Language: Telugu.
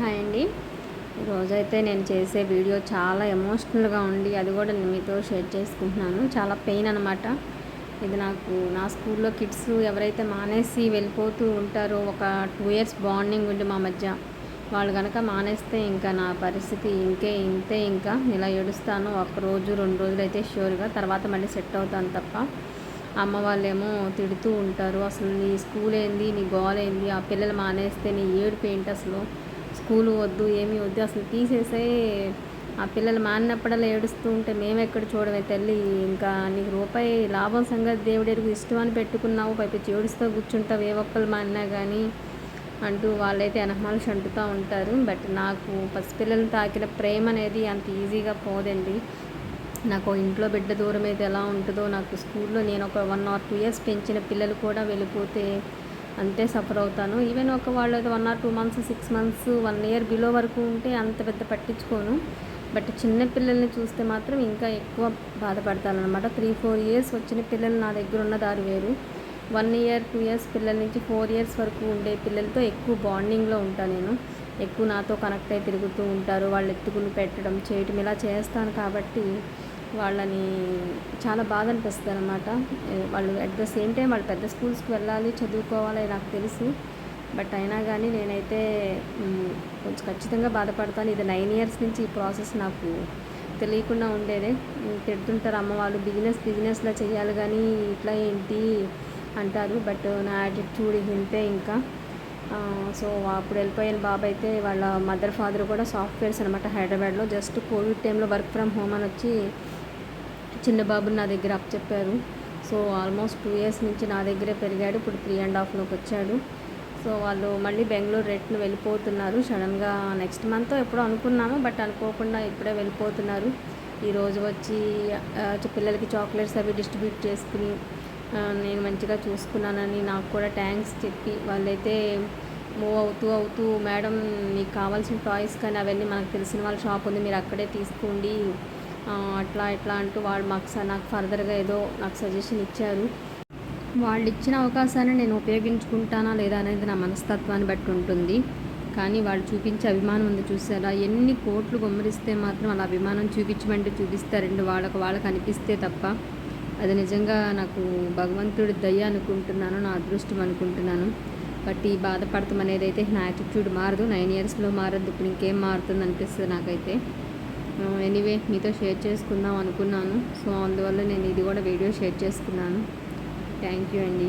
హాయ్ అండి. ఈరోజైతే నేను చేసే వీడియో చాలా ఎమోషనల్గా ఉండి అది కూడా నేను మీతో షేర్ చేసుకుంటున్నాను. చాలా పెయిన్ అనమాట ఇది నాకు నా స్కూల్లో కిడ్స్ ఎవరైతే మానేసి వెళ్ళిపోతూ ఉంటారో ఒక టూ ఇయర్స్ బాండింగ్ ఉండి మా మధ్య వాళ్ళు కనుక మానేస్తే ఇంకా నా పరిస్థితి ఇంకే ఇంతే ఇంకా. ఇలా ఏడుస్తాను. ఒక రోజు రెండు రోజులు అయితే ష్యూర్గా తర్వాత మళ్ళీ సెట్ అవుతాను తప్ప. అమ్మ వాళ్ళేమో తిడుతూ ఉంటారు. అసలు నీ స్కూల్ ఏంది నీ గోల్ ఏంది ఆ పిల్లలు మానేస్తే నీ ఏడుపు ఏంటి అసలు? స్కూల్ వద్దు ఏమీ వద్దు అసలు తీసేసే ఆ పిల్లలు మానినప్పుడల్లా ఏడుస్తూ ఉంటే మేము ఎక్కడ చూడమే తల్లి ఇంకా నీకు రూపాయి లాభం సంగతి దేవుడెరుగు ఇష్టం అని పెట్టుకున్నావు పైపు ఏడుస్తూ కూర్చుంటావు ఏ ఒక్కరు మానినా కానీ అంటూ వాళ్ళైతే ఎనహమాలు అంటుతూ ఉంటారు. బట్ నాకు పసిపిల్లలు తాకిన ప్రేమ అనేది అంత ఈజీగా పోదండి. నాకు ఇంట్లో బిడ్డ దూరం అయితే ఎలా ఉంటుందో నాకు స్కూల్లో నేను ఒక వన్ ఆర్ టూ ఇయర్స్ పెంచిన పిల్లలు కూడా వెళ్ళిపోతే అంతే సఫర్ అవుతాను. ఈవెన్ ఒక వాళ్ళు అయితే one or two months six months one year below వరకు ఉంటే అంత పెద్ద పట్టించుకోను. బట్ చిన్న పిల్లల్ని చూస్తే మాత్రం ఇంకా ఎక్కువ బాధపడతానమాట త్రీ ఫోర్ ఇయర్స్ వచ్చిన పిల్లలు నా దగ్గర ఉన్న దారి వేరు. వన్ ఇయర్ టూ ఇయర్స్ పిల్లల నుంచి ఫోర్ ఇయర్స్ వరకు ఉండే పిల్లలతో ఎక్కువ బాండింగ్లో ఉంటాను నేను. ఎక్కువ నాతో కనెక్ట్ అయి తిరుగుతూ ఉంటారు. వాళ్ళు ఎత్తుకుని పెట్టడం చేయటం ఇలా చేస్తాను కాబట్టి వాళ్ళని చాలా బాధ అనిపిస్తుంది అనమాట వాళ్ళు అట్ ద సేమ్ టైం వాళ్ళు పెద్ద స్కూల్స్కి వెళ్ళాలి చదువుకోవాలి నాకు తెలుసు. బట్ అయినా కానీ నేనైతే కొంచెం ఖచ్చితంగా బాధపడతాను. ఇది నైన్ ఇయర్స్ నుంచి ఈ ప్రాసెస్ నాకు తెలియకుండా ఉండేదే. తిడుతుంటారు అమ్మ వాళ్ళు బిజినెస్ బిజినెస్లో చేయాలి కానీ ఇట్లా ఏంటి? అంటారు. బట్ నా యాటిట్యూడ్ ఇంతే ఇంకా. సో అప్పుడు వెళ్ళిపోయిన బాబు అయితే వాళ్ళ మదర్ ఫాదర్ కూడా సాఫ్ట్వేర్స్ అనమాట హైదరాబాద్లో. జస్ట్ కోవిడ్ టైంలో వర్క్ ఫ్రమ్ హోమ్ అని వచ్చి చిన్న బాబుని నా దగ్గర అప్పచెప్పారు సో ఆల్మోస్ట్ టూ ఇయర్స్ నుంచి నా దగ్గరే పెరిగాడు. ఇప్పుడు త్రీ అండ్ హాఫ్లోకి వచ్చాడు. సో వాళ్ళు మళ్ళీ బెంగళూరు రెట్ను వెళ్ళిపోతున్నారు. సడన్గా నెక్స్ట్ మంత్ ఎప్పుడో అనుకున్నాము బట్ అనుకోకుండా ఇప్పుడే వెళ్ళిపోతున్నారు. ఈరోజు వచ్చి పిల్లలకి చాక్లెట్స్ అవి డిస్ట్రిబ్యూట్ చేసుకుని నేను మంచిగా చూసుకున్నానని నాకు కూడా థ్యాంక్స్ చెప్పి వాళ్ళైతే మూవ్ అవుతూ అవుతూ మేడం మీకు కావాల్సిన టాయ్స్ కానీ అవన్నీ మనకు తెలిసిన వాళ్ళ షాప్ ఉంది. మీరు అక్కడే తీసుకోండి. అట్లా ఇట్లా అంటూ వాళ్ళు మాకు నాకు ఫర్దర్గా ఏదో నాకు సజెషన్ ఇచ్చారు. వాళ్ళు ఇచ్చిన అవకాశాన్ని నేను ఉపయోగించుకుంటానా లేదా అనేది నా మనస్తత్వాన్ని బట్టి ఉంటుంది. కానీ వాళ్ళు చూపించే అభిమానం ఉంది చూసారా? ఎన్ని కోట్లు గుమ్మరిస్తే మాత్రం అలా అభిమానం చూపించమంటే చూపిస్తారండి వాళ్ళకు వాళ్ళకి అనిపిస్తే తప్ప అది నిజంగా నాకు భగవంతుడి దయ అనుకుంటున్నాను నా అదృష్టం అనుకుంటున్నాను. బట్ ఈ బాధపడతాం అనేది అయితే నా యాటిట్యూడ్ మారదు. నైన్ ఇయర్స్లో మారద్దు ఇప్పుడు ఇంకేం మారుతుంది అనిపిస్తుంది నాకైతే. ఎనీవే మీతో షేర్ చేసుకుందాం అనుకున్నాను. సో అందువల్ల నేను ఇది కూడా వీడియో షేర్ చేసుకున్నాను. థ్యాంక్ యూ అండి.